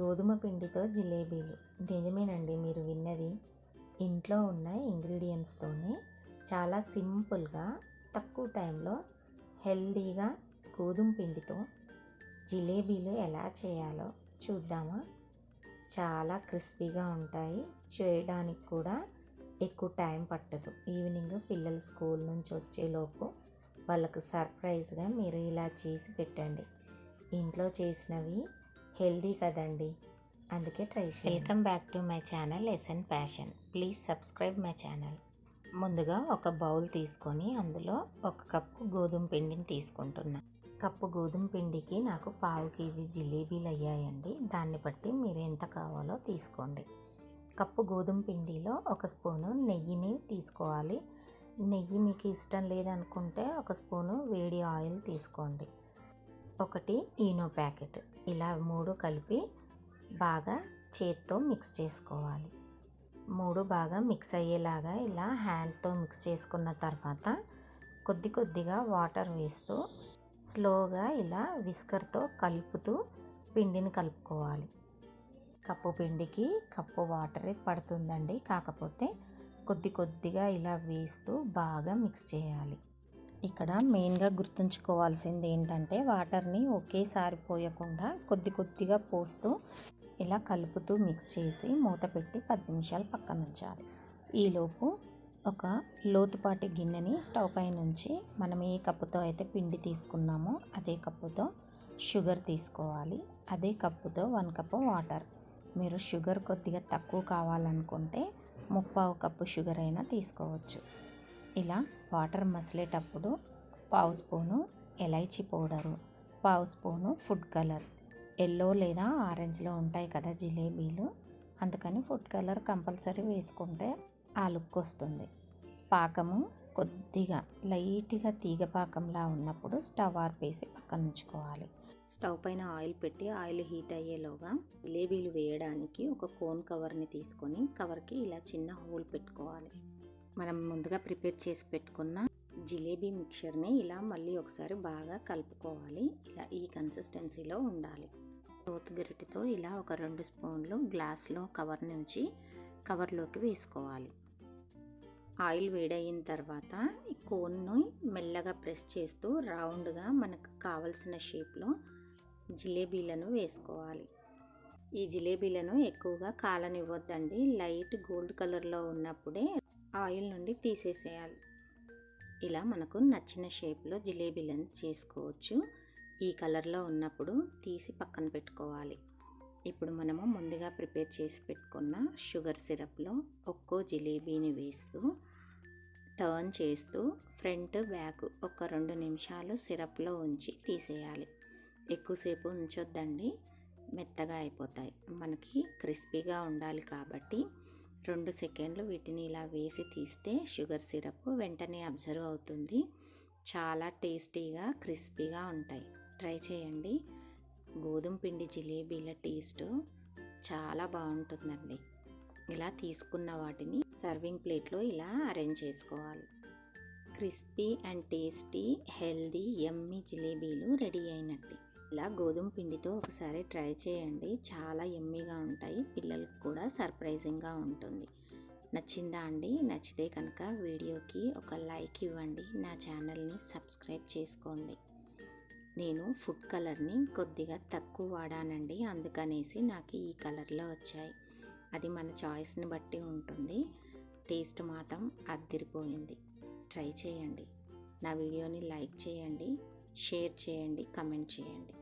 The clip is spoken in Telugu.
గోధుమ పిండితో జిలేబీలు. నిజమేనండి మీరు విన్నది. ఇంట్లో ఉన్న ఇంగ్రీడియంట్స్తోనే చాలా సింపుల్గా తక్కువ టైంలో హెల్దీగా గోధుమ పిండితో జిలేబీలు ఎలా చేయాలో చూద్దామా? చాలా క్రిస్పీగా ఉంటాయి. చేయడానికి కూడా ఎక్కువ టైం పట్టదు. ఈవినింగ్ పిల్లలు స్కూల్ నుంచి వచ్చేలోపు వాళ్ళకు సర్ప్రైజ్గా మీరు ఇలా చేసి పెట్టండి. ఇంట్లో చేసినవి హెల్దీ కదండి. అందుకే try welcome back to my channel SN passion please subscribe my channel ముందుగా ఒక బౌల్ తీసుకొని అందులో ఒక కప్పు గోధుమ పిండిని తీసుకుంటున్నా. కప్పు గోధుమ పిండికి నాకు పావు కేజీ జిలేబీలు అయ్యాయండి. దాన్ని బట్టి మీరు ఎంత కావాలో తీసుకోండి. కప్పు గోధుమ పిండిలో ఒక స్పూను నెయ్యిని తీసుకోవాలి. నెయ్యి మీకు ఇష్టం లేదనుకుంటే ఒక స్పూను వేడి ఆయిల్ తీసుకోండి. ఒకటి ఈనో ప్యాకెట్. ఇలా మూడు కలిపి బాగా చేత్తో మిక్స్ చేసుకోవాలి. మూడు బాగా మిక్స్ అయ్యేలాగా ఇలా హ్యాండ్తో మిక్స్ చేసుకున్న తర్వాత కొద్ది కొద్దిగా వాటర్ వేస్తూ స్లోగా ఇలా విస్కర్తో కలుపుతూ పిండిని కలుపుకోవాలి. కప్పు పిండికి కప్పు వాటరే పడుతుందండి. కాకపోతే కొద్ది కొద్దిగా ఇలా వేస్తూ బాగా మిక్స్ చేయాలి. ఇక్కడ మెయిన్గా గుర్తుంచుకోవాల్సింది ఏంటంటే వాటర్ని ఒకేసారి పోయకుండా కొద్ది కొద్దిగా పోస్తూ ఇలా కలుపుతూ మిక్స్ చేసి మూత పెట్టి పది నిమిషాలు పక్కన ఉంచాలి. ఈలోపు ఒక లోతుపాటి గిన్నెని స్టవ్ పై నుంచి మనం ఏ కప్పుతో అయితే పిండి తీసుకున్నామో అదే కప్పుతో షుగర్ తీసుకోవాలి. అదే కప్పుతో వన్ కప్పు వాటర్. మీరు షుగర్ కొద్దిగా తక్కువ కావాలనుకుంటే ముప్పావు కప్పు షుగర్ అయినా తీసుకోవచ్చు. ఇలా వాటర్ మసిలేటప్పుడు పావు స్పూను ఎలైచి పౌడరు పావు స్పూను ఫుడ్ కలర్. ఎల్లో లేదా ఆరెంజ్లో ఉంటాయి కదా జిలేబీలు. అందుకని ఫుడ్ కలర్ కంపల్సరీ వేసుకుంటే ఆ లుక్ వస్తుంది. పాకము కొద్దిగా లైట్గా తీగ పాకంలా ఉన్నప్పుడు స్టవ్ ఆర్పేసి పక్కన ఉంచుకోవాలి. స్టవ్ పైన ఆయిల్ పెట్టి ఆయిల్ హీట్ అయ్యేలోగా జిలేబీలు వేయడానికి ఒక కోన్ కవర్ని తీసుకొని కవర్కి ఇలా చిన్న హోల్ పెట్టుకోవాలి. మనం ముందుగా ప్రిపేర్ చేసి పెట్టుకున్న జిలేబీ మిక్చర్ని ఇలా మళ్ళీ ఒకసారి బాగా కలుపుకోవాలి. ఇలా ఈ కన్సిస్టెన్సీలో ఉండాలి. లోతు గరిటితో ఇలా ఒక రెండు స్పూన్లు గ్లాస్లో కవర్ నుంచి కవర్లోకి వేసుకోవాలి. ఆయిల్ వేడయిన తర్వాత ఈ కోన్ను మెల్లగా ప్రెస్ చేస్తూ రౌండ్గా మనకు కావలసిన షేప్లో జిలేబీలను వేసుకోవాలి. ఈ జిలేబీలను ఎక్కువగా కాలనివ్వద్దండి. లైట్ గోల్డ్ కలర్లో ఉన్నప్పుడే ఆయిల్ నుండి తీసేసేయాలి. ఇలా మనకు నచ్చిన షేప్లో జిలేబీలను చేసుకోవచ్చు. ఈ కలర్లో ఉన్నప్పుడు తీసి పక్కన పెట్టుకోవాలి. ఇప్పుడు మనము ముందుగా ప్రిపేర్ చేసి పెట్టుకున్న షుగర్ సిరప్లో ఒక్కో జిలేబీని వేస్తూ టర్న్ చేస్తూ ఫ్రంట్ బ్యాక్ ఒక రెండు నిమిషాలు సిరప్లో ఉంచి తీసేయాలి. ఎక్కువసేపు ఉంచొద్దండి. మెత్తగా అయిపోతాయి. మనకి క్రిస్పీగా ఉండాలి కాబట్టి రెండు సెకండ్లు వీటిని ఇలా వేసి తీస్తే షుగర్ సిరప్ వెంటనే అబ్జర్వ్ అవుతుంది. చాలా టేస్టీగా క్రిస్పీగా ఉంటాయి. ట్రై చేయండి. గోధుమ పిండి జిలేబీల టేస్ట్ చాలా బాగుంటుందండి. ఇలా తీసుకున్న వాటిని సర్వింగ్ ప్లేట్లో ఇలా అరేంజ్ చేసుకోవాలి. క్రిస్పీ అండ్ టేస్టీ హెల్దీ ఎమ్మీ జిలేబీలు రెడీ అయినట్టే. ఇలా గోధుమ పిండితో ఒకసారి ట్రై చేయండి. చాలా ఎమ్మీగా ఉంటాయి. పిల్లలకు కూడా సర్ప్రైజింగ్గా ఉంటుంది. నచ్చిందా అండి? నచ్చితే కనుక వీడియోకి ఒక లైక్ ఇవ్వండి. నా ఛానల్ని సబ్స్క్రైబ్ చేసుకోండి. నేను ఫుడ్ కలర్ని కొద్దిగా తక్కువ వాడానండి. అందుకనేసి నాకు ఈ కలర్లో వచ్చాయి. అది మన చాయిస్ని బట్టి ఉంటుంది. టేస్ట్ మాత్రం అద్దిరిపోయింది. ట్రై చేయండి. నా వీడియోని లైక్ చేయండి. షేర్ చేయండి. కమెంట్ చేయండి.